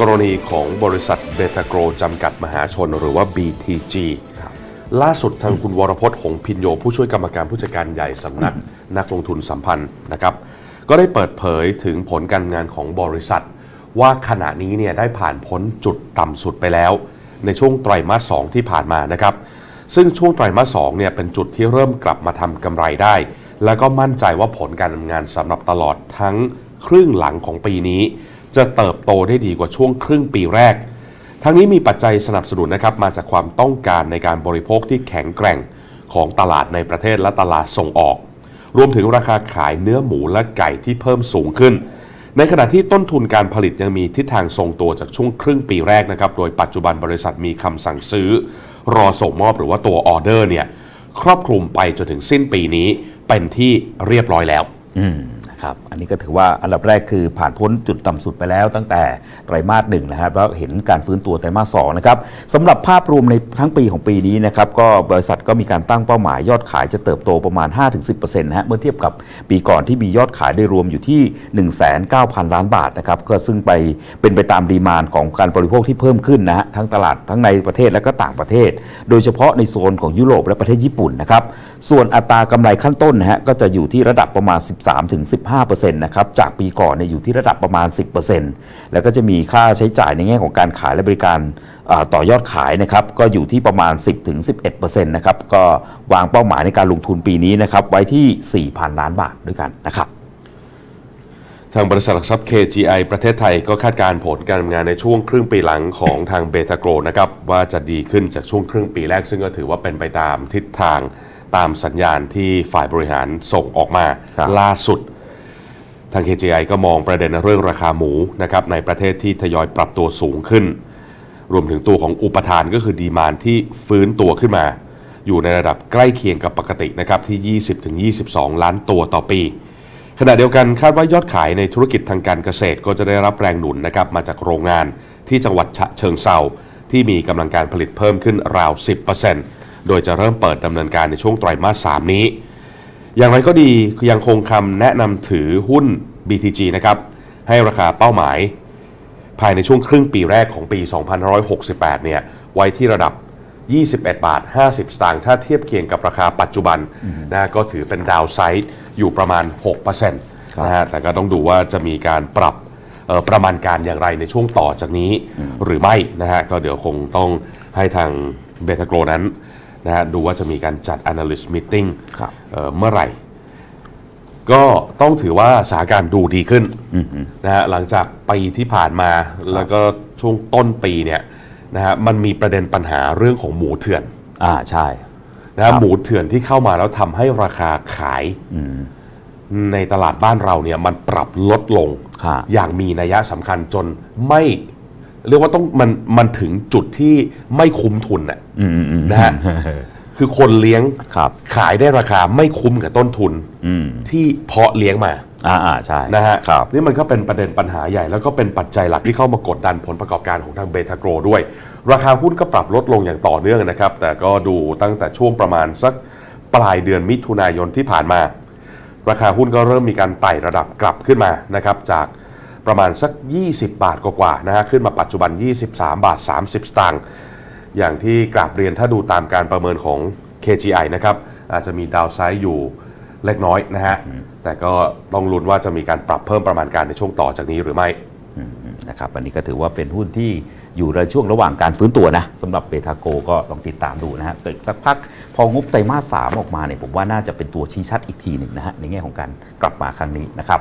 กรณีของบริษัทเบตาโกรจำกัดมหาชนหรือว่า BTG ล่าสุดทางคุณวรพจน์หงส์พินโย ผู้ช่วยกรรมการผู้จัดการใหญ่สำนักนักลงทุนสัมพันธ์นะครับก็ได้เปิดเผยถึงผลการงานของบริษัท ว่าขณะนี้เนี่ยได้ผ่านพ้นจุดต่ำสุดไปแล้ว ในช่วงไตรมาส 2 ที่ผ่านมานะครับซึ่งช่วงไตรมาส 2 เนี่ยเป็นจุดที่เริ่มกลับมาทำกำไรได้ แล้วก็มั่นใจว่าผลการดำเนินงานสำหรับตลอดทั้งครึ่งหลังของปีนี้ จะเติบโตได้ดีกว่าช่วงครึ่งปีแรก ทั้งนี้มีปัจจัยสนับสนุนนะครับมาจากความต้องการในการบริโภคที่แข็งแกร่งของตลาดในประเทศและตลาดส่งออก รวมถึงราคาขายเนื้อหมูและไก่ที่เพิ่มสูงขึ้น ในขณะที่ต้นทุนการผลิตยังมีทิศทางทรงตัวจากช่วงครึ่งปีแรกนะครับ โดยปัจจุบันบริษัทมีคำสั่งซื้อ รอส่งมอบหรือว่าตัวออเดอร์เนี่ยครอบคลุมไปจนถึงสิ้นปีนี้เป็นที่เรียบร้อยแล้ว อืม นะครับอันนี้ก็ถือว่าอันดับแรกคือผ่านพ้นจุดต่ำสุดไปแล้วตั้งแต่ไตรมาสหนึ่งนะครับแล้วเห็นการฟื้นตัวไตรมาสสองนะครับสำหรับภาพรวมในทั้งปีของปีนี้นะครับก็บริษัทก็มีการตั้งเป้าหมายยอดขายจะเติบโตประมาณ 5-10%นะฮะเมื่อเทียบกับปีก่อนที่มียอดขายได้รวมอยู่ที่ 19,000 ล้านบาทนะครับก็ซึ่งไปเป็นไปตามดีมานของการบริโภคที่เพิ่มขึ้นนะฮะทั้งตลาดทั้งในประเทศและก็ต่างประเทศ โดยเฉพาะในโซนของยุโรปและประเทศญี่ปุ่นนะครับส่วนอัตรากำไรขั้นต้นนะฮะก็จะอยู่ที่ระดับประมาณ 13-15%นะครับจากปีก่อนเนี่ยอยู่ที่ระดับประมาณ 10%แล้วก็จะมีค่าใช้จ่ายในแง่ของการขายและบริการอ่าต่อยอดขายนะครับก็อยู่ที่ประมาณ 10-11%นะครับก็วางเป้าหมายในการลงทุนปีนี้นะครับไว้ที่ 4,000 ล้านบาทด้วยกันนะครับทางบริษัทหลักทรัพย์ KGI ประเทศไทยก็คาดการณ์ผลการทำงานในช่วงครึ่งปีหลังของทางเบตาโกรนะครับว่าจะดีขึ้นจากช่วงครึ่งปีแรก ซึ่งก็ถือว่าเป็นไปตามทิศทางตามสัญญาณที่ฝ่ายบริหารส่งออกมาครับล่าสุด ทาง KGI ก็มองประเด็นเรื่องราคาหมูนะครับในประเทศที่ทยอยปรับตัวสูงขึ้น รวมถึงตัวของอุปทานก็คือดีมานที่ฟื้นตัวขึ้นมา อยู่ในระดับใกล้เคียงกับปกตินะครับที่ 20-22 ล้านตัวต่อปี ขณะเดียวกันคาดว่ายอดขายในธุรกิจทางการเกษตรก็จะได้รับแรงหนุนนะครับมาจากโรงงานที่จังหวัดฉะเชิงเซาที่มีกำลังการผลิตเพิ่มขึ้นราว 10%โดยจะเริ่มเปิดดำเนินการในช่วงไตรมาส 3 นี้ อย่างไรก็ดียังคงคำแนะนำถือหุ้น BTG นะครับให้ราคาเป้าหมาย ภายในช่วงครึ่งปีแรกของปี 2568 เนี่ยไว้ที่ระดับ 21 บาท 50 สตางค์ถ้าเทียบเคียงกับราคาปัจจุบันนะก็ถือเป็นดาวไซด์อยู่ประมาณ 6%นะฮะแต่ก็ต้องดูว่าจะมีการปรับเอ่อประมาณการอย่างไรในช่วงต่อจากนี้หรือไม่นะฮะก็เดี๋ยวคงต้องให้ทางเบตาโกรนั้นนะฮะดูว่าจะมีการจัด analyst meeting ครับเอ่อเมื่อไหร่ ก็ต้องถือว่าสถานการณ์ดูดีขึ้นนะฮะหลังจากปีที่ผ่านมาแล้วก็ช่วงต้นปีเนี่ยนะฮะมันมีประเด็นปัญหาเรื่องของหมูเถื่อน อ่าใช่นะฮะหมูเถื่อนที่เข้ามาแล้วทำให้ราคาขายในตลาดบ้านเราเนี่ยมันปรับลดลงครับอย่างมีนัยสำคัญจนไม่ เรียกว่าต้องมันมันถึงจุดที่ไม่คุ้มทุนน่ะอืมอืมอืมนะฮะ คือคนเลี้ยงครับ ขายได้ราคาไม่คุ้มกับต้นทุนอืมที่เพาะเลี้ยงมาอ่าอ่าใช่นะฮะครับ นี่มันก็เป็นประเด็นปัญหาใหญ่ แล้วก็เป็นปัจจัยหลักที่เข้ามากดดันผลประกอบการของทางเบทาโกรด้วย ราคาหุ้นก็ปรับลดลงอย่างต่อเนื่องนะครับ แต่ก็ดูตั้งแต่ช่วงประมาณสักปลายเดือนมิถุนายนที่ผ่านมา ราคาหุ้นก็เริ่มมีการไต่ระดับกลับขึ้นมานะครับจากประมาณสัก 20 บาทกว่าๆนะฮะขึ้นมาปัจจุบัน 23 บาท 30 สตางค์ อย่างที่กราบเรียนถ้าดูตามการประเมินของ KGI นะครับอาจจะมีดาวไซด์อยู่เล็กน้อยนะฮะ แต่ก็ต้องลุ้นว่าจะมีการปรับเพิ่มประมาณการในช่วงต่อจากนี้หรือไม่อืมนะครับอันนี้ก็ถือว่าเป็นหุ้นที่อยู่ในช่วงระหว่างการฟื้นตัวนะสำหรับเบทาโกก็ลองติดตามดูนะฮะแต่สักพักพองบไตรมาสสามออกมาเนี่ยผมว่าน่าจะเป็นตัวชี้ชัดอีกทีหนึ่งนะฮะในแง่ของการกลับมาครั้งนี้นะครับ